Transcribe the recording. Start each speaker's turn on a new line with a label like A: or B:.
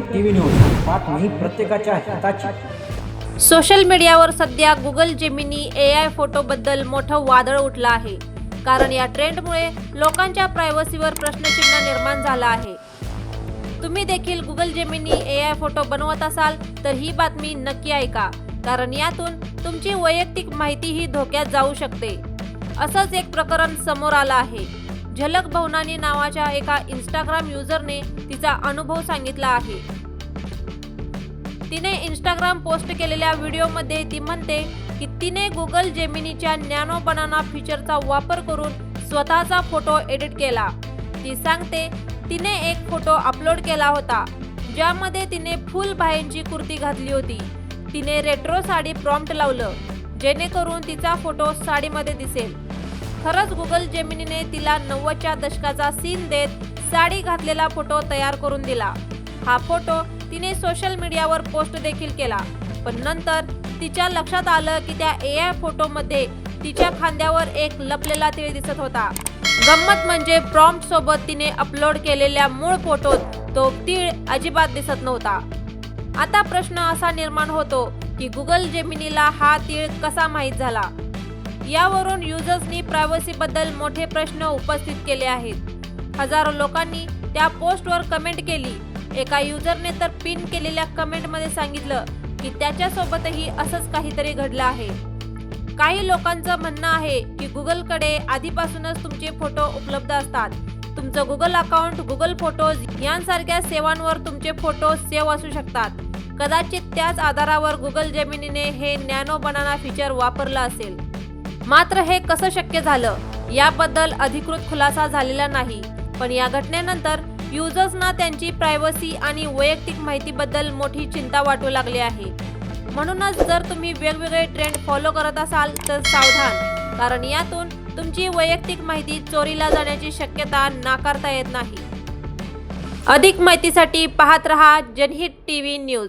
A: TV news बातमी प्रत्येकाच्या हिताची.
B: Social मीडियावर सध्या गुगल जेमिनी ए आय फोटोबद्दल मोठं वादळ उठलं आहे. कारण या ट्रेंडमुळे लोकांच्या प्रायव्हसीवर प्रश्नचिन्ह निर्माण झालं आहे. तुम्ही देखील Google Gemini A I photo बनवत असाल तर ही बातमी नक्की ऐका. कारण यातून तुमची वैयक्तिक माहितीही धोक्यात जाऊ शकते. असंच एक प्रकरण समोर आलं आहे. झलक भवनानी नावाच्या एका इंस्टाग्राम युजरने तिचा अनुभव सांगितला आहे. तिने इंस्टाग्राम पोस्ट केलेल्या व्हिडिओमध्ये ती म्हणते की तिने गुगल जेमिनीच्या नॅनो बनाना फीचरचा वापर करून स्वतःचा फोटो एडिट केला. ती सांगते तिने एक फोटो अपलोड केला होता ज्यामध्ये तिने फुल बाहेंची कुर्ती घातली होती. तिने रेट्रो साडी प्रॉम्प्ट लावलं जेणेकरून तिचा फोटो साडीमध्ये दिसेल. खरंच गुगल जेमिनीने तिला नव्वदच्या दशकाचा सीन देत साडी घातलेला फोटो तयार करून दिला. हा फोटो तिने सोशल मीडियावर पोस्ट देखील केला. पण नंतर तिच्या लक्षात आलं की त्या ए आय फोटोमध्ये तिच्या खांद्यावर एक लपलेला तीळ दिसत होता. गंमत म्हणजे प्रॉम्प्ट सोबत तिने अपलोड केलेल्या मूळ फोटोत तो तीळ अजिबात दिसत नव्हता. आता प्रश्न असा निर्माण होतो की गुगल जेमिनीला हा तीळ कसा माहीत झाला? यावरून युजर्सनी प्रायव्हसीबद्दल मोठे प्रश्न उपस्थित केले आहेत. हजारो लोकांनी त्या पोस्टवर कमेंट केली. एका युजरने तर पिन केलेल्या कमेंटमध्ये सांगितलं की त्याच्यासोबतही असंच काहीतरी घडलं आहे. काही लोकांचं म्हणणं आहे की गुगलकडे आधीपासूनच तुमचे फोटो उपलब्ध असतात. तुमचं गुगल अकाउंट गुगल फोटोज यांसारख्या सेवांवर तुमचे फोटो सेव्ह असू शकतात. कदाचित त्याच आधारावर गुगल जमिनीने हे नॅनो बनाना फीचर वापरलं असेल. मात्र हे कसं शक्य झालं याबद्दल अधिकृत खुलासा झालेला नाही. पण या घटनेनंतर युजर्सना त्यांची प्रायव्हसी आणि वैयक्तिक माहितीबद्दल मोठी चिंता वाटू लागली आहे. म्हणूनच जर तुम्ही वेगवेगळे ट्रेंड फॉलो करत असाल तर सावधान कारण यातून तुमची वैयक्तिक माहिती चोरीला जाण्याची शक्यता नाकारता येत नाही. अधिक माहितीसाठी पाहत रहा जनहित टीव्ही न्यूज.